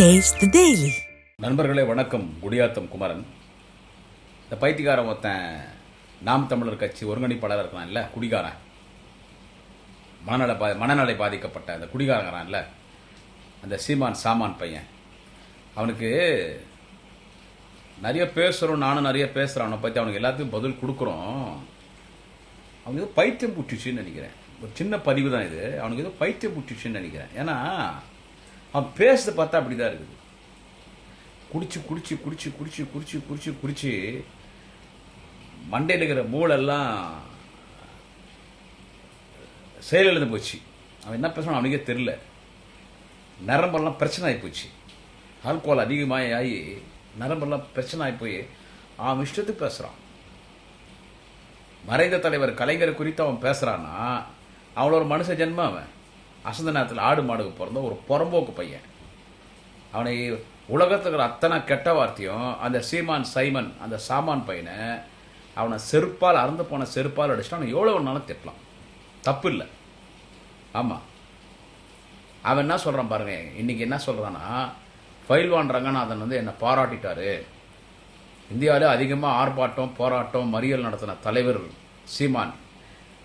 Taste daily நண்பர்களே வணக்கம். குடியாத்தம் குமரன். இந்த பைத்தியக்காரன் ஒருத்தன் நாம் தமிழர் கட்சி ஒருங்கிணைப்பாளர் இருக்கான்ல குடிகாரன். மனநல பா மனநலை பாதிக்கப்பட்ட அந்த குடிகாரங்கிறான்ல அந்த சீமான் சாமான் பையன். அவனுக்கு நிறைய பேசுகிறோம் நானும் நிறைய பேசுகிறேன் அவனை பற்றி அவனுக்கு எல்லாத்துக்கும் பதில் கொடுக்குறோம். அவனுக்கு ஏதோ பைத்தியம் புட்டுச்சுன்னு நினைக்கிறேன். ஒரு சின்ன பதிவு தான் இது. அவனுக்கு ஏதோ பைத்தியம் புட்டுச்சுன்னு நினைக்கிறேன். ஏன்னா அவன் பேசுறதை பார்த்தா அப்படி தான் இருக்குது. குடிச்சு குடிச்சு குடிச்சு குடிச்சு குடிச்சு குடிச்சு குடிச்சு மண்டையில் இருக்கிற மூளெல்லாம் செயலிழந்து போச்சு. அவன் என்ன பேசணும் அவனுக்கே தெரில நரம்பெல்லாம் பிரச்சனை ஆகி போச்சு. ஆல்கோல் அதிகமாக ஆகி நரம்பெல்லாம் பிரச்சனை ஆகி போய் அவன் இஷ்டத்துக்கு பேசுகிறான் மறைந்த தலைவர் கலைஞர் குறித்து அவன் பேசுகிறான்னா அவனோட மனுஷ ஜென்மம் அவன். அசந்த நேரத்தில் ஆடு மாடுக்கு பிறந்த ஒரு புறம்போக்கு பையன். அவனை உலகத்துக்கிற அத்தனை கெட்ட வார்த்தையும் அந்த சீமான் சைமன் அந்த சாமான் பையனை அவனை செருப்பால் அறந்து போன செருப்பால் அடிச்சுட்டு அவனை எவ்வளோ ஒன்றாலும் திட்டலாம். தப்பு இல்லை. ஆமாம் அவன் என்ன சொல்கிறான் பாருங்க இன்னைக்கு என்ன சொல்கிறான்னா ஃபைல்வான் ரங்கநாதன் வந்து என்னை பாராட்டிட்டார். இந்தியாவிலே அதிகமாக ஆர்ப்பாட்டம் போராட்டம் மறியல் நடத்தின தலைவர் சீமான்.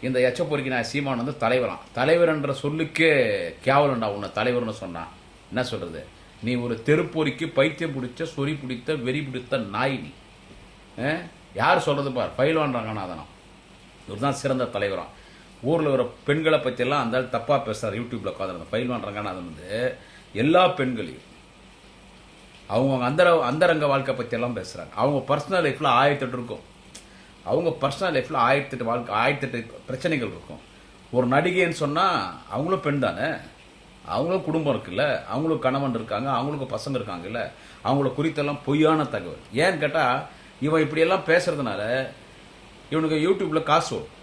இந்த எச்சப்பொறிக்கு நான் சீமான் வந்து தலைவரான் தலைவர் என்ற சொல்லுக்கே கேவலண்டா உன்னை தலைவர்னு சொன்னான் என்ன சொல்கிறது நீ ஒரு தெருப்பொறிக்கு பைத்தியம் பிடிச்ச சொறி பிடித்த வெறி பிடித்த நாய் நீ. ஆ? யார் சொல்கிறது பார்? பயில்வான் ரங்கநாதனம். இவர் தான் சிறந்த தலைவரான் ஊரில் வர பெண்களை பற்றியெல்லாம் அந்த தப்பாக பேசுகிறார் யூடியூப்பில் உட்காந்துருந்த பயில்வான் ரங்கநாதன் வந்து. எல்லா பெண்களையும். அவங்க அந்தர அந்தரங்க வாழ்க்கை பற்றியெல்லாம் பேசுகிறாங்க அவங்க பர்சனல் லைஃப்பில் ஆயிரத்தெட்டு இருக்கும். அவங்க பர்சனல் லைஃப்பில் ஆயிரத்தெட்டு வாழ்க்கை ஆயிரத்தெட்டு பிரச்சனைகள் இருக்கும். ஒரு நடிகைன்னு சொன்னால் அவங்களும் பெண் தானே? அவங்களும் குடும்பம் இருக்குல்ல? அவங்களும் கணவன் இருக்காங்க அவங்களுக்கு பசங்க இருக்காங்கல்ல? அவங்கள குறித்தெல்லாம் பொய்யான தகவல். ஏன்னு கேட்டால் இவன் இப்படியெல்லாம் பேசுறதுனால இவனுக்கு யூடியூப்பில் காசு வரும்.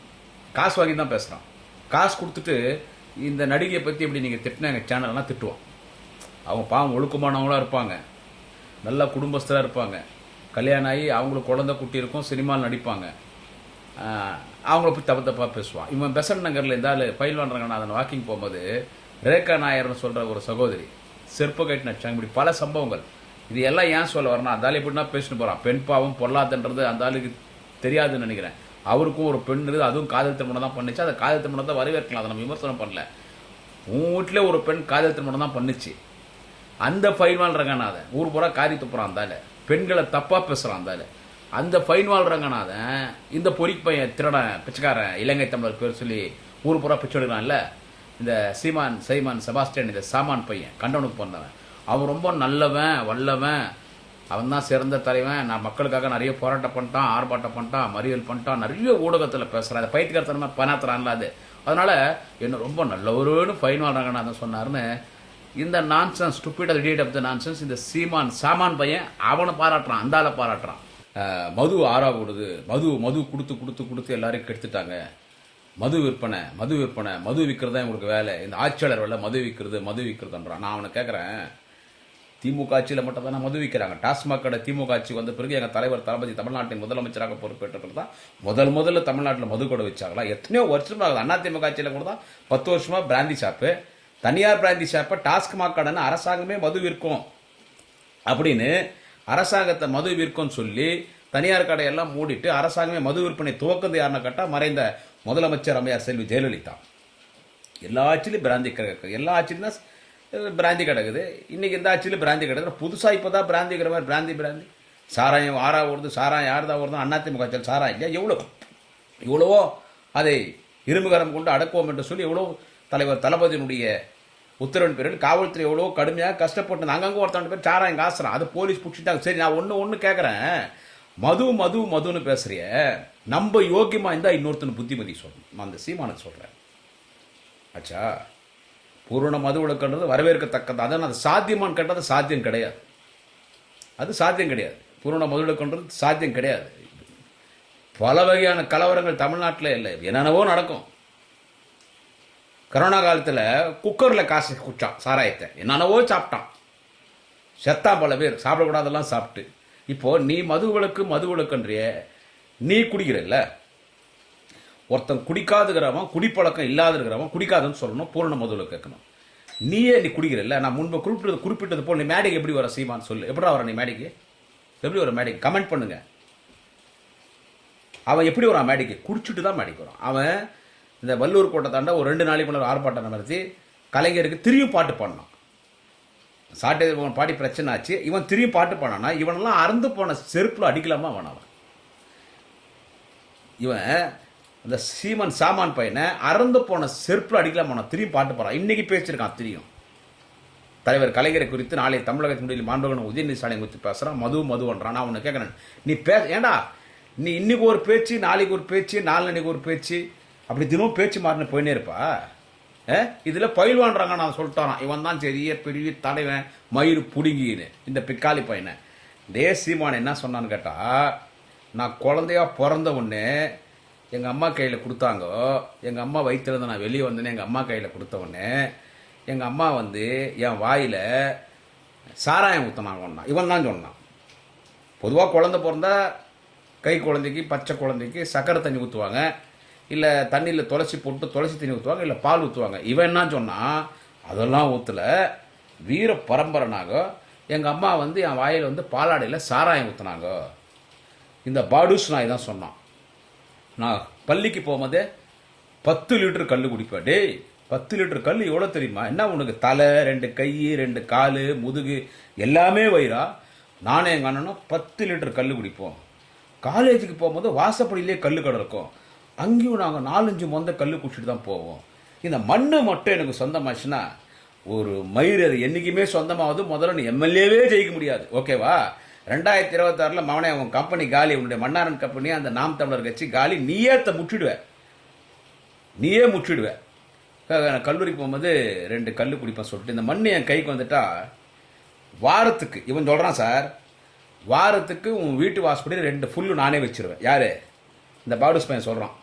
காசு வாங்கி தான் பேசுகிறான் காசு கொடுத்துட்டு இந்த நடிகையை பற்றி இப்படி நீங்கள் திட்டினா எங்கள் சேனல்லாம் திட்டுவான். அவங்க பாவம் ஒழுக்கமானவங்களாக இருப்பாங்க. நல்ல குடும்பஸ்தராக இருப்பாங்க. கல்யாணம் ஆகி அவங்களுக்கு குழந்தை குட்டி இருக்கும் சினிமாவில் நடிப்பாங்க. அவங்கள போய் தப்பு தப்பாக பேசுவான். இவன் பெசன் நகரில் இந்த ஆள் பயில்வான் ரங்கநாதன் வாக்கிங் போகும்போது ரேகா நாயர்னு சொல்கிற ஒரு சகோதரி செருப்பு கட்டி நடிச்சாங்க இப்படி பல சம்பவங்கள். இது எல்லாம் ஏன் சொல்ல வரணும் அந்த ஆள் எப்படின்னா பேசிட்டு போகிறான் பெண் பாவம் பொல்லாதன்றது அந்த ஆளுக்கு தெரியாதுன்னு நினைக்கிறேன். அவருக்கும் ஒரு பெண் இருக்குது அதுவும் காதல் திருமணம் தான் பண்ணுச்சு. அதை காதல் திருமணம் தான் வரவேற்கலாம் அதை நம்ம விமர்சனம் பண்ணல. உன் வீட்டில் ஒரு பெண் காதல் திருமணம் தான் பண்ணுச்சு. அந்த ஃபைன்வால் ரங்கநாதன் ஊர் பூரா காரி துப்புறான் அந்தால பெண்களை தப்பாக பேசுகிறான் அந்த அந்த ஃபைன்வால் ரங்கநாதன் இந்த பொறிக்கு பையன் திருடன் பிச்சைக்காரன் இலங்கை தமிழர் பேர் சொல்லி ஊர் பூரா பிச்சை எடுக்கிறான்ல. இந்த சீமான் சைமான் செபாஸ்டியன் இந்த சாமான் பையன் கண்டவனுக்கு பிறந்தவன். அவன் ரொம்ப நல்லவன் வல்லவன். அவன் தான் சிறந்த தலைவன். நான் மக்களுக்காக நிறைய போராட்டம் பண்ணிட்டான் ஆர்ப்பாட்டம் பண்ணிட்டான் மறியல் பண்ணிட்டான். நிறைய ஊடகத்தில் பேசுகிறான் அந்த பைத்தியக்காரத்தனமா பணாத்துறான்ல அது. அதனால் என்ன ரொம்ப நல்லவருன்னு ஃபைன்வால் ரங்கநாதன் சொன்னாருன்னு இந்த nonsense stupid radiate off the nonsense இந்த சீமான் சாமான் பையன் அவனை பாராட்டுறான் அந்தால பாராட்டுறான். மது ஆறா கொடுது மது மது கொடுத்து கொடுத்து கொடுத்து எல்லாரையும் கெடுத்துட்டாங்க. மது விற்பனை மது விற்பனை மது விற்கிறது தான் உங்களுக்கு வேலை. இந்த ஆட்சியாளர் வேலை மது விற்கிறது மது விற்கிறதுன்றான் நான் அவனை கேட்குறேன் திமுக ஆட்சியில் மட்டும் தானே மது விற்கிறாங்க டாஸ்மாக் கடை திமுக ஆட்சி வந்த பிறகு எங்கள் தலைவர் தளபதி தமிழ்நாட்டின் முதலமைச்சராக பொறுப்பேற்றது தான். முதல் முதல்ல தமிழ்நாட்டில் மது கூட வச்சாங்களா? எத்தனையோ வருஷம் அண்ணா திமுக ஆட்சியில் கூட தான் பத்து வருஷமா பிராந்தி ஷாப்பு. தனியார் பிராந்தி ஷாப்பை டாஸ்மாக் கடனை அரசாங்கமே மது விற்கும் அப்படின்னு அரசாங்கத்தை மது விற்கும்னு சொல்லி தனியார் கடையெல்லாம் மூடிட்டு அரசாங்கமே மது விற்பனை துவக்கது யாருன்னு கேட்டால் மறைந்த முதலமைச்சர் அம்மையார் செல்வி ஜெயலலிதா. எல்லா ஆட்சியிலும் பிராந்தி கிடக்கு எல்லா ஆட்சியிலும் தான் பிராந்தி கிடக்குது இன்றைக்கி இந்த ஆட்சியிலும் பிராந்தி கிடக்குது புதுசாக இப்போ தான் பிராந்திக்கிற மாதிரி பிராந்தி பிராந்தி. சாராயம் ஆறா ஓடுது சாராயம் ஆறுதா ஓடுது அண்ணாத்தி ஆட்சியில் சாராயம் இல்லையா? எவ்வளோ இவ்வளவோ அதை இரும்புகரம் கொண்டு அடக்குவோம் என்று சொல்லி எவ்வளோ தலைவர் தளபதியினுடைய உத்தரவின் பேரில் காவல்துறை எவ்வளோ கடுமையாக கஷ்டப்பட்டு அங்கங்கே ஒருத்தவன் பேர் சாராயம் காசுறான். அது போலீஸ் பிடிச்சிட்டாங்க. சரி நான் ஒன்று ஒன்று கேட்குறேன் மது மது மதுன்னு பேசுகிறிய நம்ம யோக்கியமாக இருந்தால் இன்னொருத்தன் புத்திமதி சொல்லணும். நான் அந்த சீமானுக்கு சொல்கிறேன் ஆச்சா பூரண மது விளக்குன்றது வரவேற்கத்தக்கது. அதான் அது சாத்தியமான்னு கேட்டால் அது சாத்தியம் கிடையாது. அது சாத்தியம் கிடையாது. பூரண மது விளக்குன்றது சாத்தியம் கிடையாது. பல வகையான கலவரங்கள் தமிழ்நாட்டில் இல்லை. என்னென்னவோ நடக்கும். கரோனா காலத்தில் குக்கரில் காசு குச்சான் சாராயத்தை. என்னென்னவோ சாப்பிட்டான். செத்தான் பல பேர் சாப்பிடக்கூடாதெல்லாம் சாப்பிட்டு. இப்போது நீ மது விளக்கு மது விளக்குன்றிய நீ குடிக்கிறல்ல. ஒருத்தன் குடிக்காதுங்கிறவன் குடிப்பழக்கம் இல்லாதுங்கிறவன் குடிக்காதுன்னு சொல்லணும் பூரண மதுவில் கேட்கணும் நீயே நீ குடிக்கிறல்ல. நான் முன்பு குறிப்பிட்டது குறிப்பிட்டது போல் நீ மேடைக்கு எப்படி வர சீமான்னு சொல்லு. எப்படா வர நீ மேடைக்கு? எப்படி வர மேடைக்கு? கமெண்ட் பண்ணுங்க. அவன் எப்படி வரான் மேடைக்கு? குடிச்சிட்டு தான் மேடைக்கு வரான். அவன் இந்த வல்லூர் கோட்டை தாண்ட ஒரு ரெண்டு நாளைக்கு முன்னாடி ஆர்ப்பாட்டம் நடத்தி கலைஞருக்கு திரும்பியும் பாட்டு பாடினான். சாட்டை இவன் பாடி பிரச்சனை ஆச்சு. இவன் திரும்பி பாட்டு பாடானா இவனெல்லாம் அறந்து போன செருப்பில் அடிக்கலாமா அவன் அவன்? இவன் இந்த சீமன் சாமான் பையனை அறந்து போன செருப்பில் அடிக்கலாமா திரும்பி பாட்டு பாடான் இன்னைக்கு பேசியிருக்கான் தெரியும். தலைவர் கலைஞரை குறித்து நாளை தமிழகத்தின் முடியல மாண்பகன் உதயநிதி ஸ்டாலின் குறித்து பேசுகிறான் மது மதுன்றான் நான் உன்னை கேட்குறேன். நீ பே ஏண்டா? நீ இன்னைக்கு ஒரு பேச்சு நாளைக்கு ஒரு பேச்சு நாளன்னைக்கு ஒரு பேச்சு. அப்படி தினமும் பேச்சு மாறின போயினே இருப்பா. இதில் பயில்வான்றாங்க நான் சொல்லிட்டாரான் இவன் தான் சரிய பெரிய தலைவன் மயிறு புடுங்கின்னு. இந்த பிக்காலி பையனை. டே சீமான் என்ன சொன்னான்னு கேட்டால் நான் குழந்தையா பிறந்த உடனே எங்கள் அம்மா கையில் கொடுத்தாங்க எங்கள் அம்மா வயிற்றுலேருந்து நான் வெளியே வந்தேன்னு எங்கள் அம்மா கையில் கொடுத்த உடனே எங்கள் அம்மா வந்து என் வாயில் சாராயம் ஊற்றினாங்க ஒன்றா இவன் தான் சொன்னான். பொதுவாக குழந்த பிறந்தா கை குழந்தைக்கு பச்சை குழந்தைக்கு சக்கரை தண்ணி ஊற்றுவாங்க இல்லை தண்ணியில் துளசி போட்டு துளசி தண்ணி ஊற்றுவாங்க இல்லை பால் ஊற்றுவாங்க இவன் என்ன சொன்னால் அதெல்லாம் ஊற்றலை வீர பரம்பரைனாக எங்கள் அம்மா வந்து என் வாயில் வந்து பாலாடையில் சாராயம் ஊற்றுனாங்க இந்த பாடூஸ் நாய் தான் சொன்னான். நான் பள்ளிக்கு போகும்போதே பத்து லிட்டர் கல் குடிப்பேன். டேய் பத்து லிட்டர் கல் எவ்வளோ தெரியுமா? என்ன உனக்கு தலை ரெண்டு கை ரெண்டு கால் முதுகு எல்லாமே வயிறா? நானும் எங்கள் அண்ணனும் பத்து லிட்டர் கல் குடிப்போம். காலேஜுக்கு போகும்போது வாசப்படியிலே கல் கடை இருக்கும் அங்கேயும் நாங்கள் நாலஞ்சு மொந்த கல் குடிச்சிட்டு தான் போவோம். இந்த மண் மட்டும் எனக்கு சொந்தமாச்சுன்னா ஒரு மயிர் அது என்றைக்குமே சொந்தமாவது முதல்ல நீ எம்எல்ஏவே ஜெயிக்க முடியாது. ஓகேவா? ரெண்டாயிரத்தி இருபத்தாறில் மவனே உன் கம்பெனி காலி உன்னுடைய மன்னாரன் கம்பெனி அந்த நாம் தமிழர் கட்சி காலி நீயே த முற்றிடுவேன் நீயே முற்றிடுவ. நான் கல்லூரிக்கு போகும்போது ரெண்டு கல் குடிப்பேன் சொல்லிட்டு இந்த மண் என் கைக்கு வந்துட்டா வாரத்துக்கு இவன் சொல்கிறான் சார் வாரத்துக்கு உன் வீட்டு வாசப்படி ரெண்டு ஃபுல்லு நானே வச்சுருவேன். யார்? இந்த பாடுஸ் பையன் சொல்கிறான்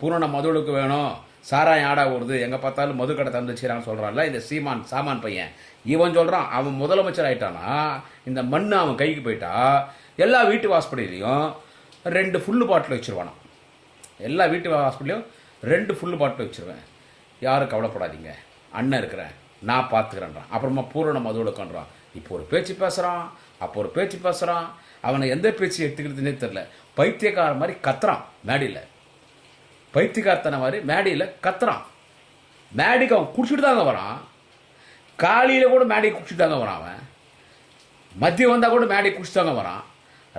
பூரண மதுளுக்கு வேணும். சாராயம் ஆடா ஓடுது எங்கே பார்த்தாலும் மது கடை தந்து சொல்கிறான்ல இந்த சீமான் சாமான் பையன். இவன் சொல்கிறான் அவன் முதலமைச்சர் ஆயிட்டானா இந்த மண் அவன் கைக்கு போயிட்டா எல்லா வீட்டு வாசப்படியிலையும் ரெண்டு ஃபுல்லு பாட்டில் வச்சிருவானாம் எல்லா வீட்டு ஹாஸ்பிட்டலையும் ரெண்டு ஃபுல்லு பாட்டில் வச்சிருவேன். யாரும் கவலைப்படாதீங்க. அண்ணன் இருக்கிறேன். நான் பார்த்துக்கிறேன்றான். அப்புறமா பூரண மதுவிலக்கன்றான் இப்போ ஒரு பேச்சு பேசுகிறான் அப்போ ஒரு பேச்சு பேசுகிறான் அவனை எந்த பேச்சு எடுத்துக்கிறதுனே தெரில பைத்தியக்கார மாதிரி கத்துறான் மேடையில். பைத்தியக்காரத்தனை மாதிரி மேடையில் கத்துறான். மேடைக்கு அவன் குடிச்சிட்டு தாங்க வரான். காலையில் கூட மேடையை குடிச்சிட்டு தாங்க வரான் அவன். மதியம் வந்தால் கூட மேடை குடிச்சு தாங்க வரான்.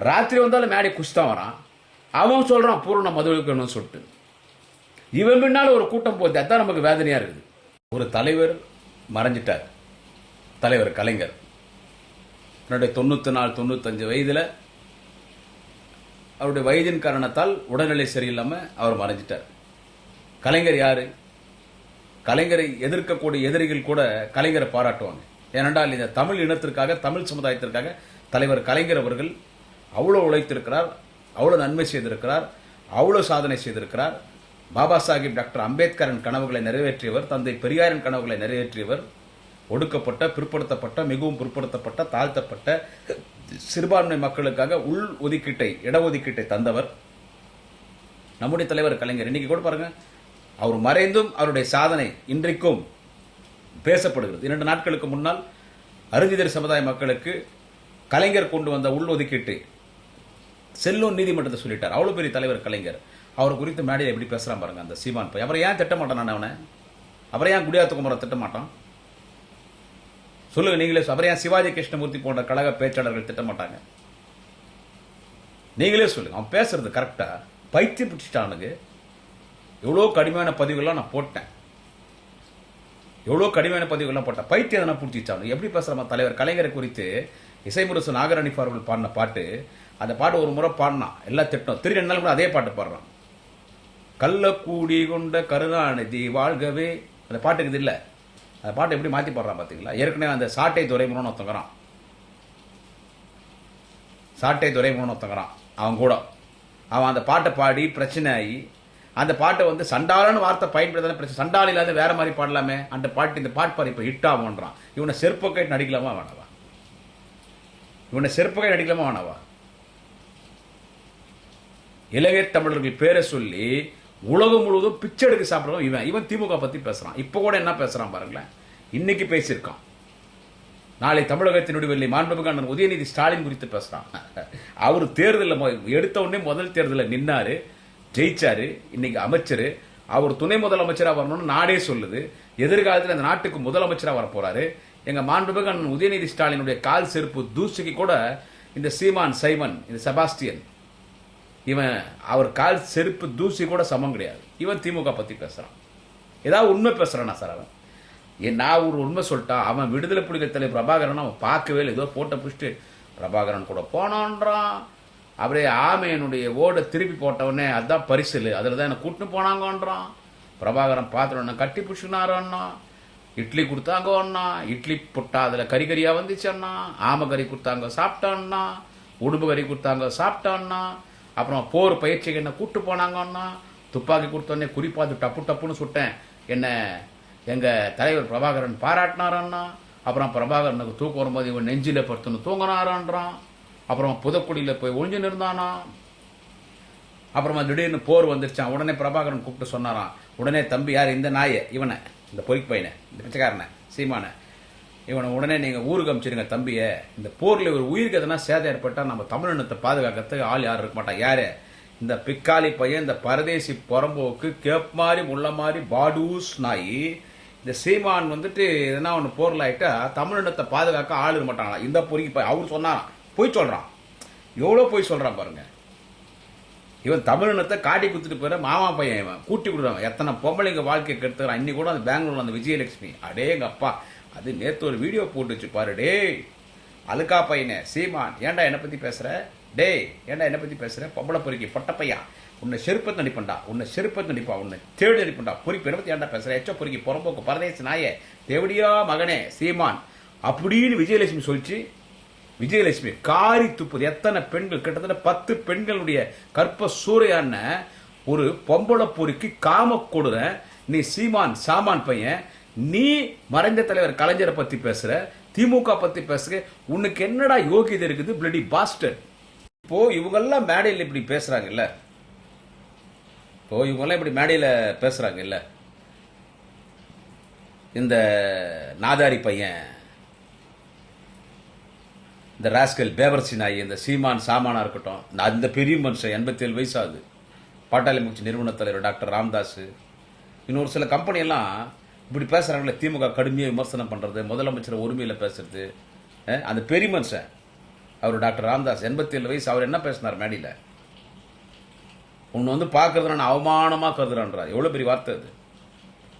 ராத்திரி வந்தாலும் மேடை குடிச்சு தான் வரான். அவன் சொல்கிறான் பூரண மதுவிலக்கணும்னு சொல்லிட்டு. இவன் பின்னால் ஒரு கூட்டம் போதே தான் நமக்கு வேதனையாக இருக்குது. ஒரு தலைவர் மறைஞ்சிட்டார். தலைவர் கலைஞர். என்னுடைய தொண்ணூற்றி நாலு தொண்ணூத்தஞ்சு வயதில் அவருடைய வயதின் காரணத்தால் உடல்நிலை சரியில்லாமல் அவர் மறைஞ்சிட்டார். கலைஞர் யார்? கலைஞரை எதிர்க்கக்கூடிய எதிரிகள் கூட கலைஞரை பாராட்டுவாங்க. ஏனென்றால் இந்த தமிழ் இனத்திற்காக தமிழ் சமுதாயத்திற்காக தலைவர் கலைஞர் அவர்கள் அவ்வளோ உழைத்திருக்கிறார் அவ்வளோ நன்மை செய்திருக்கிறார் அவ்வளோ சாதனை செய்திருக்கிறார். பாபா சாஹிப் டாக்டர் அம்பேத்கரின் கனவுகளை நிறைவேற்றியவர் தந்தை பெரியாரின் கனவுகளை நிறைவேற்றியவர். ஒடுக்கப்பட்ட பிற்படுத்தப்பட்ட மிகவும் பிற்படுத்தப்பட்ட தாழ்த்தப்பட்ட சிறுபான்மை மக்களுக்காக உள் ஒதுக்கீட்டை இடஒதுக்கீட்டை தந்தவர். நம்முடைய தலைவர் கலைஞர். இன்னைக்கு கூட பாருங்க அவர் மறைந்தும் அவருடைய சாதனை இன்றைக்கும் பேசப்படுகிறது. இரண்டு நாட்களுக்கு முன்னால் அருந்திதர் சமுதாய மக்களுக்கு கலைஞர் கொண்டு வந்த உள் ஒதுக்கீட்டு செல்லும் நீதிமன்றத்தை சொல்லிட்டார். அவ்வளோ பெரிய தலைவர் கலைஞர். அவர் குறித்து மேடையில் எப்படி பேசுகிறான் பாருங்க அந்த சீமான் பை அவரை ஏன் திட்டமாட்டான் நான் அவனை? அவரை ஏன் குடியாத்துக்குமரை திட்டமாட்டான்? சொல்லுங்க நீங்களே சொ- ஏன் சிவாஜி கிருஷ்ணமூர்த்தி போன்ற கழக பேச்சாளர்கள் திட்டமாட்டாங்க. நீங்களே சொல்லுங்க அவன் பேசுறது கரெக்டா பைத்தியம் பிடிச்சிட்டானுங்க எவ்வளோ கடுமையான பதிவுகள்லாம் நான் போட்டேன். எவ்வளோ கடுமையான பதிவுகள்லாம் போட்டேன். பைத்தியம் எதனா பிடிச்சிட்டானு எப்படி பேசுகிறமா தலைவர்? கலைஞரை குறித்து இசைமுரசு நாகராணி அவர்கள் பாடின பாட்டு அந்த பாட்டு ஒரு முறை பாடினான். எல்லாம் திட்டம் திரு ரெண்டு நாள் கூட அதே பாட்டு பாடுறான். கள்ளக்கூடி கொண்ட கருணாநிதி வாழ்கவே. அந்த பாட்டுக்கு இல்லை? அந்த பாட்டை எப்படி மாற்றி பாடுறான் பார்த்தீங்களா ஏற்கனவே அந்த சாட்டை துறைமுகம்னு ஒருத்தங்கிறான் சாட்டை துறைமுகம்னு ஒருத்தங்கிறான் அவன் கூட. அவன் அந்த பாட்டை பாடி பிரச்சனை ஆகி அந்த பாட்டை வந்து சண்டாளன்னு வார்த்தை பயன்படுத்தாலும் பிரச்சனை. சண்டாள் இல்லாத வேற மாதிரி பாடலாமே. அந்த பாட்டு இந்த பாட்டு பாரு இப்போ ஹிட் ஆகும்ன்றான். இவனை செருப்பக்கை நடிக்கலாமா வேணாவா? இவனை செருப்பக்கை நடிக்கலாமா வேணாவா? இலங்கை தமிழர்கள் பேரை சொல்லி உலகம் முழுவதும் பிச்சை எடுக்க சாப்பிடுறோம் இவன். இவன் திமுக பற்றி பேசுகிறான் இப்போ கூட என்ன பேசுறான் பாருங்களேன். இன்னைக்கு பேசியிருக்கான். நாளை தமிழகத்தினுடைய வெள்ளி மாண்புமிகு அண்ணன் உதயநிதி ஸ்டாலின் குறித்து பேசுறான். அவர் தேர்தலில் எடுத்த உடனே முதல் தேர்தலில் நின்னாரு ஜெயிச்சாரு இன்னைக்கு அமைச்சர். அவர் துணை முதலமைச்சராக வரணும்னு நாடே சொல்லுது. எதிர்காலத்தில் அந்த நாட்டுக்கு முதலமைச்சராக வர எங்கள் எங்க மாண்புமிகு அண்ணன் உதயநிதி ஸ்டாலினுடைய கால் செருப்பு தூசிக்கு கூட இந்த சீமான் சைமன் இந்த செபாஸ்டியன் இவன் அவர் கால் செருப்பு தூசி கூட சமம் கிடையாது. இவன் திமுக பற்றி பேசுகிறான் ஏதாவது உண்மை பேசுகிறானா சார் அவன்? ஏன் நான் ஒரு உண்மை சொல்லிட்டான். அவன் விடுதலை புலிகள் தலைவர் பிரபாகரன் அவன் பார்க்கவே இல்லை. ஏதோ போட்டோ பிடிச்சிட்டு பிரபாகரன் கூட போனான்றான். அப்படியே ஆமையனுடைய ஓடை திருப்பி போட்டவொடனே அதுதான் பரிசல். அதில் தான் என்னை கூட்டின்னு போனாங்கன்றான். பிரபாகரன் பார்த்துட்டு கட்டி பிடிச்சினாரன்னா இட்லி கொடுத்தாங்க அண்ணா. இட்லி புட்டா அதில் கறி கறியாக வந்துச்சண்ணா ஆமை கறி கொடுத்தாங்க சாப்பிட்டான்னா உடுப்பு கறி கொடுத்தாங்க சாப்பிட்டான்னா அப்புறம் போர் பயிற்சிக்கு என்ன கூட்டு போனாங்கன்னா துப்பாக்கி கொடுத்தோடனே குறிப்பாத்து டப்பு டப்புன்னு சுட்டேன். என்ன எங்கள் தலைவர் பிரபாகரன் பாராட்டினாரன்னா அப்புறம் பிரபாகரனுக்கு தூக்கம் வரும்போது இவன் நெஞ்சில் படுத்துன்னு தூங்கினாரான்றான். அப்புறம் புதக்குடியில் போய் ஒழிஞ்சு இருந்தானா? அப்புறமா திடீர்னு போர் வந்துருச்சான் உடனே பிரபாகரன் கூப்பிட்டு சொன்னாரான் உடனே தம்பி யார்? இந்த நாயை இவனை இந்த பொறிக்கு பையனை இந்த பிச்சைக்காரனை சீமானை இவனை உடனே நீங்கள் ஊருக்கு அமிச்சிருங்க தம்பியை. இந்த போரில் ஒரு உயிருக்கு எதனா சேதம் ஏற்பட்டால் நம்ம தமிழினத்தை பாதுகாக்கிறதுக்கு ஆள் யாரும் இருக்க மாட்டான் யார்? இந்த பிக்காலி பையன் இந்த பரதேசி புறம்போக்கு கேப் மாதிரி முள்ள மாதிரி பாடூஸ் நாய். இந்த சீமான் வந்துட்டு எதனா ஒன்று போரில் ஆகிட்டா தமிழினத்தை பாதுகாக்க ஆள் இருக்க மாட்டாங்களா இந்த பொறிக்கு அவர் சொன்னாராம் போய் சொல்கிறான் எவ்வளோ போய் சொல்கிறான் பாருங்க. இவன் தமிழினத்தை காட்டி குத்துட்டு போயிட மாமா பையன் இவன். கூட்டி கொடுறான் எத்தனை பொம்பளைங்க வாழ்க்கையை கெடுத்துக்கிறான். இன்னி கூட அந்த பெங்களூரில் அந்த விஜயலட்சுமி. அடேங்க அப்பா அது நேற்று ஒரு வீடியோ போட்டுச்சு பாரு டேய். அழுக்கா பையனே சீமான் ஏன்டா என்னை பற்றி பேசுகிற டேய் ஏன்டா என்னை பற்றி பேசுகிற பொம்பளை பொறுக்கி பொட்டப்பையா உன்னை செருப்பத்து நடிப்பண்டா உன்னை செருப்பத்து நடிப்பா உன்னை தேடி நடிப்பண்டா பொறி என்னை ஏன்டா பேசுகிற எச்சோ பொறுக்கி புறம்போக்கு பரதேச நாயே. தேவடியா மகனே சீமான். அப்படின்னு விஜயலட்சுமி சொல்லிச்சு. விஜயலட்சுமி காரி துப்புது. எத்தனை பெண்கள் கிட்டத்தட்ட பத்து பெண்களுடைய கற்ப சூறையான ஒரு பொம்பளை பொறுக்கி காம கொடுற நீ சீமான் சாமான் பையன். நீ மறைந்த தலைவர் கலைஞரை பத்தி பேசுற திமுக பத்தி பேசுற உனக்கு என்னடா யோகியதை இருக்குது பிளடி பாஸ்டர் இப்போ இவங்கெல்லாம் மேடையில் இப்படி பேசுறாங்கல்ல? இப்போ இவங்கெல்லாம் இப்படி மேடையில் பேசுறாங்கல்ல? இந்த நாதாரி பையன் இந்த ராஸ்கல் பேவர்சி நாய் இந்த சீமான் சாமானா இருக்கட்டும் அந்த பெரிய மனுஷன் எண்பத்தி ஏழு வயசாகுது பாட்டாளி முச்சி நிறுவன தலைவர் டாக்டர் ராம்தாஸ் இன்னொரு சில கம்பெனி எல்லாம் இப்படி பேசுறாங்களே திமுக கடுமையாக விமர்சனம் பண்றது முதலமைச்சர் உரிமையில் பேசுறது அந்த பெரிய மனுஷன் அவர் டாக்டர் ராம்தாஸ் எண்பத்தி ஏழு வயசு அவர் என்ன பேசினார் மேடையில்? உன்னை வந்து பார்க்கறது நான் அவமானமாக கருதுறான்றார் எவ்வளோ பெரிய வார்த்தை அது.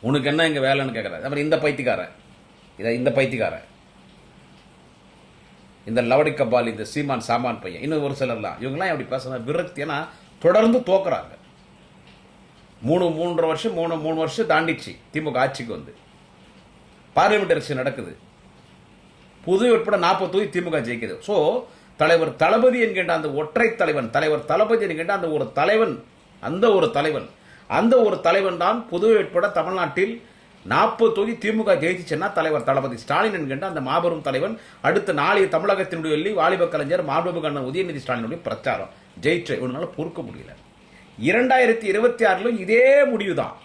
உனக்கு என்ன இங்கே வேலைன்னு கேட்குறாரு அப்புறம் இந்த பைத்தியக்காரன். இதை இந்த பைத்தியக்காரன். இந்த லவடி கபால் இந்த சீமான் சாமான் பையன். இன்னும் ஒரு சிலர்லாம். இவங்கெல்லாம் எப்படி பேசுகிறாங்க விரக்தி. ஏன்னா தொடர்ந்து தோக்குறாங்க. மூணு மூன்றரை வருஷம் மூணு மூணு வருஷம் தாண்டிச்சு திமுக ஆட்சிக்கு வந்து. பார்லிமெண்ட் எலெக்ஷன் நடக்குது. புது உட்பட நாற்பது தொகுதி திமுக ஜெயிக்குது. ஸோ தலைவர் தளபதி என்கின்ற அந்த ஒற்றை தலைவன் தலைவர் தளபதி என்கின்ற அந்த ஒரு தலைவன் அந்த ஒரு தலைவன் அந்த ஒரு தலைவன் தான் புதுவை உட்பட தமிழ்நாட்டில் நாற்பது தொகுதி திமுக ஜெயிச்சுன்னா தலைவர் தளபதி ஸ்டாலின் என்கின்ற அந்த மாபெரும் தலைவன் அடுத்த நாளைய தமிழகத்தினுடைய வாலிப கலைஞர் மாண்புமிகு அண்ணன் உதயநிதி ஸ்டாலினுடைய பிரச்சாரம். ஜெயிச்ச இவனால பொறுக்க முடியல. இரண்டாயிரத்தி இருபத்தி ஆறிலும் இதே முடிவு தான்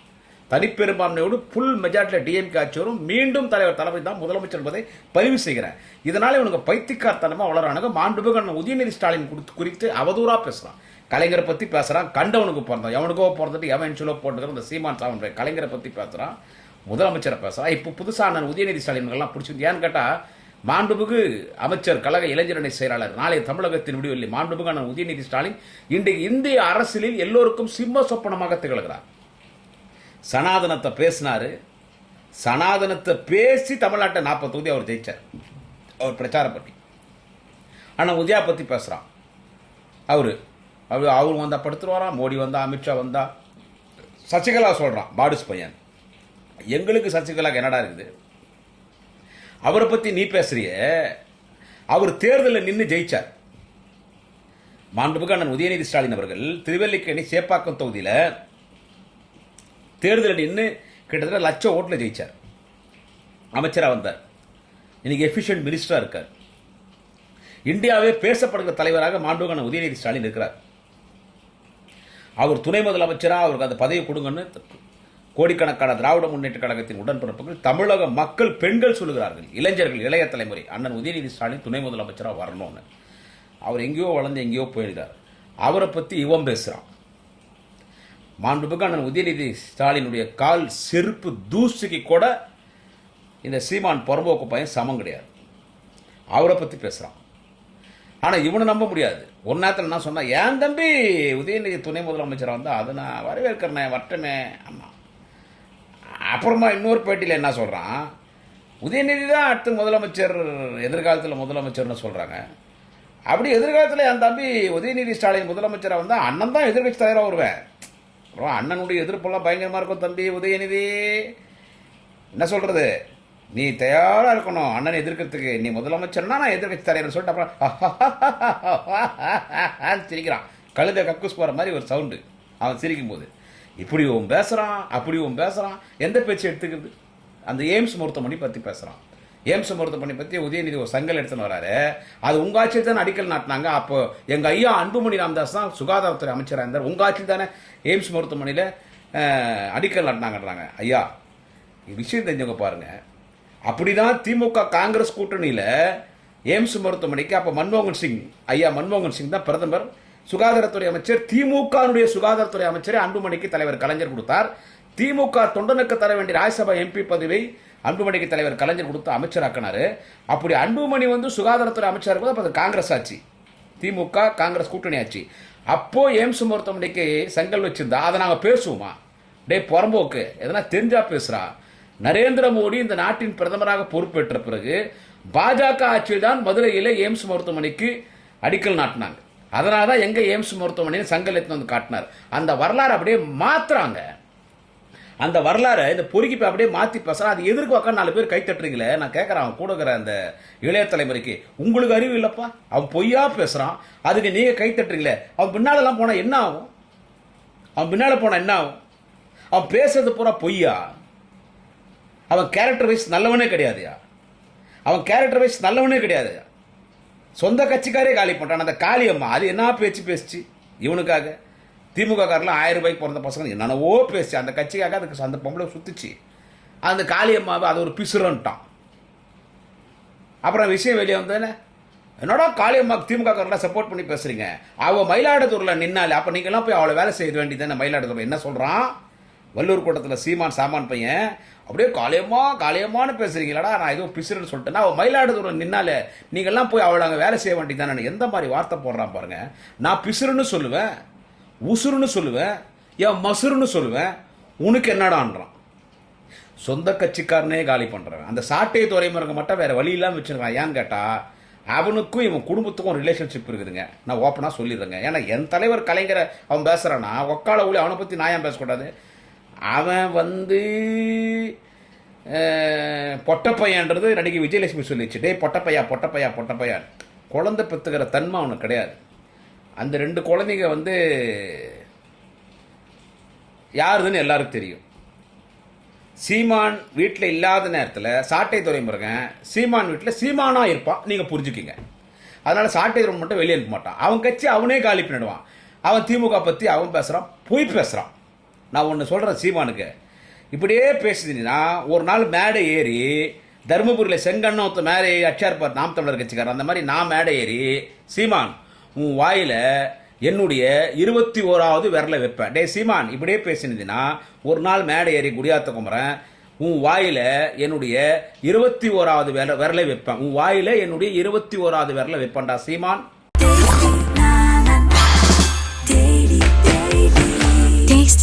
தனிப்பெரும்பான்மையோடு புல் மெஜாரிட்டியில் டிஎம்கே ஆட்சி வரும் மீண்டும் தலைவர் தலைமை தான் முதலமைச்சர் என்பதை பதிவு செய்கிறேன் இதனால் இவனுக்கு பைத்தியக்காரத்தனமா வளரானுங்க மாண்புமிகு உதயநிதி ஸ்டாலின் குறித்து குறித்து அவதூறாக பேசுகிறான் கலைஞரை பற்றி பேசுகிறான் கண்டவனுக்கு பிறந்தான் எவனுக்கோ பிறந்துட்டு எவன் சொல்ல போட்டுக்கிற இந்த சீமான் சாவன் கலைஞரை பற்றி பேசுறான். முதலமைச்சரை பேசுகிறான் இப்போ புதுசாக நான் உதயநிதி ஸ்டாலின் எல்லாம் பிடிச்சிருந்து ஏன்னு கேட்டால் மாண்புமிகு அமைச்சர் கழக இளைஞரணி செயலாளர். நாளைய தமிழகத்தின் முடிவில்லை மாண்புமிகு உதயநிதி ஸ்டாலின் இன்றைக்கு இந்திய அரசியலில் எல்லோருக்கும் சிம்ம சொப்பனமாக திகழ்கிறார். சனாதனத்தை பேசினார். சனாதனத்தை பேசி தமிழ்நாட்டை நாற்பது தொகுதி அவர் ஜெயிச்சார். அவர் பிரச்சாரம் பண்ணி. ஆனால் உதயா பற்றி பேசுகிறான் அவர். அவர் அவர் வந்தால் படுத்துருவாராம் மோடி வந்தால் அமித்ஷா வந்தால் சசிகலா சொல்கிறான் பாடுஸ் பையன். எங்களுக்கு சசிகலாக்கு என்னடா இருக்குது? அவரை பற்றி நீ பேசுறிய? அவர் தேர்தலில் நின்று ஜெயிச்சார். மாண்புமிகு அண்ணன் உதயநிதி ஸ்டாலின் அவர்கள் திருவல்லிக்கேணி சேப்பாக்கம் தொகுதியில் தேர்தலில் நின்று கிட்டத்தட்ட லட்சம் ஓட்டில் ஜெயிச்சார். அமைச்சராக வந்தார். இன்னைக்கு எஃபிஷியன்ட் மினிஸ்டராக இருக்கார். இந்தியாவே பேசப்படுகிற தலைவராக மாண்புகான உதயநிதி ஸ்டாலின் இருக்கிறார். அவர் துணை முதலமைச்சராக அவருக்கு அந்த பதவி கொடுங்கன்னு கோடிக்கணக்கான திராவிட முன்னேற்ற கழகத்தின் உடன்பிறப்புகள் தமிழக மக்கள் பெண்கள் சொல்லுகிறார்கள். இளைஞர்கள் இளைய தலைமுறை. அண்ணன் உதயநிதி ஸ்டாலின் துணை முதலமைச்சராக வரணும்னு. அவர் எங்கேயோ வளர்ந்து எங்கேயோ போயிருக்கார். அவரை பற்றி இவன் பேசுகிறான் மாண்புமிகு அண்ணன் உதயநிதி ஸ்டாலினுடைய கால் செருப்பு தூசுக்கு கூட இந்த சீமான் புறம்போக்கு பையன் சமம் கிடையாது. அவரை பற்றி பேசுகிறான் ஆனால் இவனை நம்ப முடியாது. ஒரு நேரத்தில் என்ன சொன்னால் ஏன் தம்பி? உதயநிதி துணை முதலமைச்சராக வந்தால் அதை நான் வரவேற்கிறேன் வரட்டுமே ஆமாம் அப்புறமா இன்னொரு பேட்டியில் என்ன சொல்கிறான் உதயநிதி தான் அடுத்து முதலமைச்சர் எதிர்காலத்தில் முதலமைச்சர்னு சொல்கிறாங்க அப்படி எதிர்காலத்தில் என் தம்பி உதயநிதி ஸ்டாலின் முதலமைச்சராக வந்தால் அண்ணன் தான் எதிர்கட்சி தலைவராக வருவேன். அப்புறம் அண்ணனுடைய எதிர்ப்பெல்லாம் பயங்கரமாக இருக்கும் தம்பி உதயநிதி. என்ன சொல்கிறது நீ தயாராக இருக்கணும் அண்ணனை எதிர்க்கிறதுக்கு. நீ முதலமைச்சர்னா நான் எதிர்கட்சி தலைவர்னு சொல்லிட்டு அப்புறம் சிரிக்கிறான். கழுத கக்கூஸ் போகிற மாதிரி ஒரு சவுண்டு. அவன் சிரிக்கும் போது இப்படி உன் பேசுகிறான் அப்படி உன் பேசுகிறான் எந்த பேச்சு எடுத்துக்கிறது? அந்த எய்ம்ஸ் மருத்துவமனை பற்றி பேசுகிறான் எய்ம்ஸ் மருத்துவமனை பற்றி உதயநிதி ஒரு சங்கல் எடுத்துன்னு வராரு. அது உங்க ஆட்சியில் தானே அடிக்கல் நாட்டினாங்க. அப்போ எங்கள் ஐயா அன்புமணி ராமதாஸ் தான் சுகாதாரத்துறை அமைச்சராக இருந்தார். உங்கள் ஆட்சியில் தானே எய்ம்ஸ் மருத்துவமனையில் அடிக்கல் நாட்டினாங்கன்றாங்க. ஐயா விஷயம் தெரிஞ்சவங்க பாருங்க. அப்படிதான் திமுக காங்கிரஸ் கூட்டணியில் எய்ம்ஸ் மருத்துவமனைக்கு அப்போ மன்மோகன் சிங் ஐயா மன்மோகன் சிங் தான் பிரதமர். சுகாதாரத்துறை அமைச்சர் திமுகனுடைய சுகாதாரத்துறை அமைச்சரை அன்புமணிக்கு தலைவர் கலைஞர் கொடுத்தார். திமுக தொண்டனுக்கு தர வேண்டிய ராஜ்யசபா எம்பி பதவியை அன்புமணிக்கு தலைவர் கலைஞர் கொடுத்து அமைச்சராக்கினாரு. அப்படி அன்புமணி வந்து சுகாதாரத்துறை அமைச்சர் இருக்கும் அப்போ காங்கிரஸ் ஆட்சி. திமுக காங்கிரஸ் கூட்டணி ஆட்சி. அப்போ எய்ம்ஸ் மருத்துவமனைக்கு செங்கல் வச்சிருந்தா அதை நாங்கள் பேசுவோமா? டேய் புறம்போக்கு. எதனா தெரிஞ்சா பேசுறா. நரேந்திர மோடி இந்த நாட்டின் பிரதமராக பொறுப்பேற்ற பிறகு பாஜக ஆட்சியில் தான் மதுரையில் எய்ம்ஸ் மருத்துவமனைக்கு அடிக்கல் நாட்டினாங்க. அதனால தான் எங்கள் எய்ம்ஸ் மருத்துவமனையில் சங்கல் எடுத்துன்னு வந்து காட்டினார். அந்த வரலாறு அப்படியே மாற்றுறாங்க அந்த வரலாறை இந்த பொறுக்கி அப்படியே மாற்றி பேசுகிறான் அது எதிர்க்கு உட்காந்து நாலு பேர் கை தட்டுறீங்களே நான் கேட்குறேன் அவன் கூட அந்த இளைய தலைமுறைக்கு. உங்களுக்கு அறிவு இல்லைப்பா? அவன் பொய்யா பேசுகிறான் அதுக்கு நீங்கள் கை தட்டுறீங்களே. அவன் பின்னாலெல்லாம் போனால் என்ன ஆகும்? அவன் பின்னால் போனால் என்ன ஆகும்? அவன் பேசுறது பூரா பொய்யா? அவன் கேரக்டர் வைஸ் நல்லவனே கிடையாதுயா? அவன் கேரக்டர் வைஸ் நல்லவனே கிடையாது. சொந்த கட்சிக்காரே காலி பண்ணுறான் அந்த காளியம்மா அது என்ன பேச்சு பேசிச்சு? இவனுக்காக. திமுகக்காரெலாம் ஆயிரம் ரூபாய்க்கு பிறந்த பசங்க என்னென்னவோ பேசி அந்த கட்சிக்காக அதுக்கு அந்த பொம்பளை சுற்றுச்சு அந்த காளியம்மாவை அது ஒரு பிசுறன்ட்டான். அப்புறம் விஷயம் வெளியே வந்ததுன்னு என்னடா காளியம்மா திமுகக்காரெலாம் சப்போர்ட் பண்ணி பேசுகிறீங்க அவள் மயிலாடுதுறையில் நின்னாலே அப்போ நீங்களாம் போய் அவளை வேலை செய்ய வேண்டியது தானே மயிலாடுதுறை என்ன சொல்கிறான் வள்ளூர் கூட்டத்தில் சீமான் சாமான் பையன் அப்படியே காலையமா காலையமானு பேசுறீங்களாடா நான் ஏதோ பிசுறுன்னு சொல்லிட்டேன். அவள் மயிலாடுதுறை நின்னாலே நீங்கள்லாம் போய் அவளை அங்கே வேலை செய்ய வேண்டியதானே எந்த மாதிரி வார்த்தை போடுறான் பாருங்க. நான் பிசுறுன்னு சொல்லுவேன் உசுருன்னு சொல்லுவேன் என் மசுருன்னு சொல்லுவேன் உனக்கு என்னடான்றான். சொந்த கட்சிக்காரனே காலி பண்ணுறவன் அந்த சாட்டை துறைமுறைங்க மட்டும் வேறு வழி இல்லாமல் வச்சிருக்கான். ஏன்னு கேட்டால் அவனுக்கும் இவன் குடும்பத்துக்கும் ரிலேஷன்ஷிப் இருக்குதுங்க. நான் ஓப்பனாக சொல்லிடுறேங்க. ஏன்னா என் தலைவர் கலைஞரை அவன் பேசுகிறான்னா ஒக்கால ஊழி அவனை பற்றி நான் ஏன் பேசக்கூடாது? அவன் வந்து பொட்டப்பையான்றது பொட்டப்பையன்றது நடிகை விஜயலட்சுமி சொல்லிச்சு. டே பொட்டப்பையா பொட்டப்பையா பொட்டப்பையா. குழந்தை பெற்றுக்கிற தன்மை அவனுக்கு கிடையாது. அந்த ரெண்டு குழந்தைங்க வந்து யாருதுன்னு எல்லாருக்கும் தெரியும். சீமான் வீட்டில் இல்லாத நேரத்தில் சாட்டை துறைமுருகன் சீமான் வீட்டில் சீமானாக இருப்பான். நீங்கள் புரிஞ்சுக்கிங்க. அதனால் சாட்டை துறை மட்டும் வெளியே அனுப்ப மாட்டான். அவன் கட்சி அவனே காலி பண்ணிடுவான். அவன் திமுக பற்றி அவன் பேசுகிறான் பொய் பேசுகிறான் நான் ஒன்று சொல்கிறேன் சீமானுக்கு. இப்படியே பேசுதுன்னா ஒரு நாள் மேடை ஏறி தருமபுரியில் செங்கண்ணத்தை மேலே ஏறி அச்சார் பார் நாம் தமிழர் கட்சிக்காரர். அந்த மாதிரி நான் மேடை ஏறி சீமான் உன் வாயில் என்னுடைய இருபத்தி ஓராவது விரலை வைப்பேன். டே சீமான் இப்படியே பேசினதுன்னா ஒரு நாள் மேடை ஏறி குடியாத்த குமரன் உன் வாயில் என்னுடைய இருபத்தி ஓராவது விர விரலை வைப்பேன். உன் வாயில் என்னுடைய இருபத்தி ஓராவது விரலை வைப்பேன்டா சீமான்.